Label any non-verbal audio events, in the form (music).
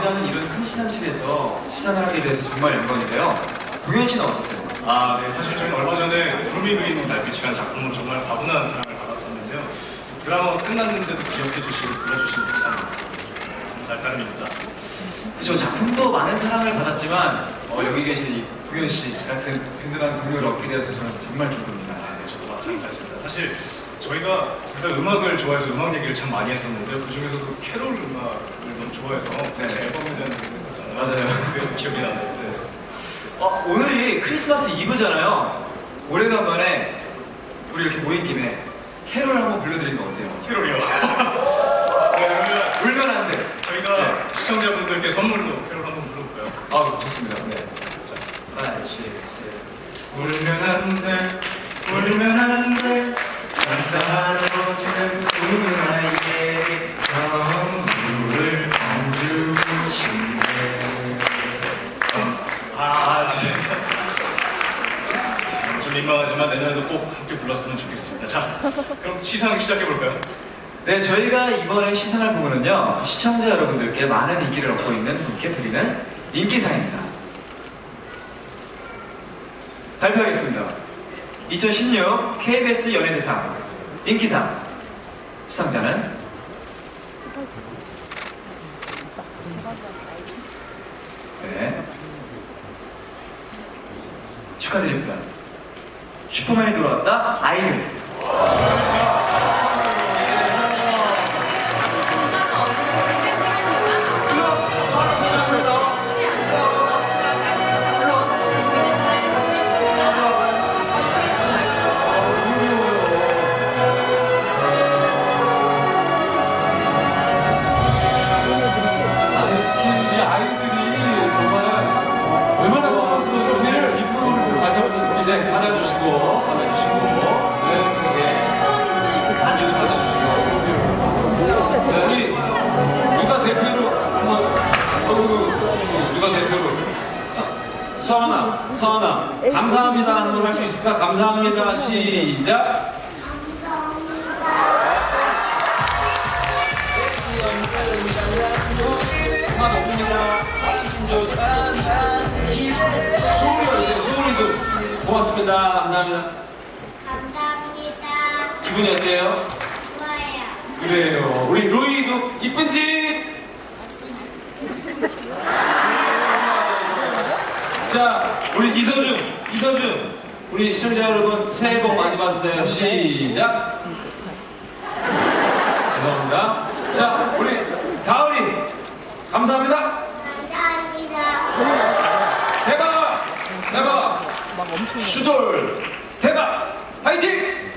우리하는 이런 큰 시상식에서 시상을 하게 돼서 정말 영광인데요. 동현 씨는 어떠세요? 아, 네. 사실 저희는 얼마 전에 구름이 그리는 달빛이라는 작품으로 정말 과분한 사랑을 받았었는데요. 드라마 끝났는데도 기억해 주시고 불러주시니 참 날따름입니다. 그렇죠. 작품도 많은 사랑을 받았지만 어, 여기 계신 이 동현 씨 같은 든든한 동료를 얻게 되어서 저는 정말 기쁩니다. 네, 저도 마찬가지입니다. 사실 저희가 둘 다 음악을 좋아해서 음악 얘기를 참 많이 했었는데요. 그 중에서도 캐롤 음악을 너무 좋아해서 네. 제 앨범에 대한 얘기를 했잖아요. 맞아요. 그게 기억이. 네. 어, 오늘이 크리스마스 이브잖아요. 오래간만에 우리 이렇게 모인 김에 캐롤 한번 불러드리는 거 어때요? 캐롤이요. (laughs) 네, 그러면 울면 안 돼. 저희가 네. 시청자분들께 선물로 캐롤 한번 불러볼까요? 아, 좋습니다. 네. 자, 하나, 둘, 셋. 울면 안 돼, 민망하지만 내년에도 꼭 함께 불렀으면 좋겠습니다. 자, 그럼 시상 시작해볼까요? 네, 저희가 이번에 시상할 부분은요, 시청자 여러분들께 많은 인기를 얻고 있는 분께 드리는 인기상입니다. 발표하겠습니다. 2016 KBS 연예대상 인기상 수상자는 네. 축하드립니다. 슈퍼맨이 돌아왔다 아이들. 서- 서하나 서하나 감사합니다 하는 걸 할 수 있을까 감사합니다 시작 고맙습니다. 고맙습니다. 감사합니다. 감사합니다. 기분이 어때요? 좋아요. 그래요. 우리 로이도 이쁜 집. 자, 우리 이서준, 이서준. 우리 시청자 여러분 새해 복 많이 받으세요. 시작. 죄송합니다. 자, 우리 가을이 감사합니다. 감사합니다. 대박! 대박! 슈돌! 대박! 파이팅!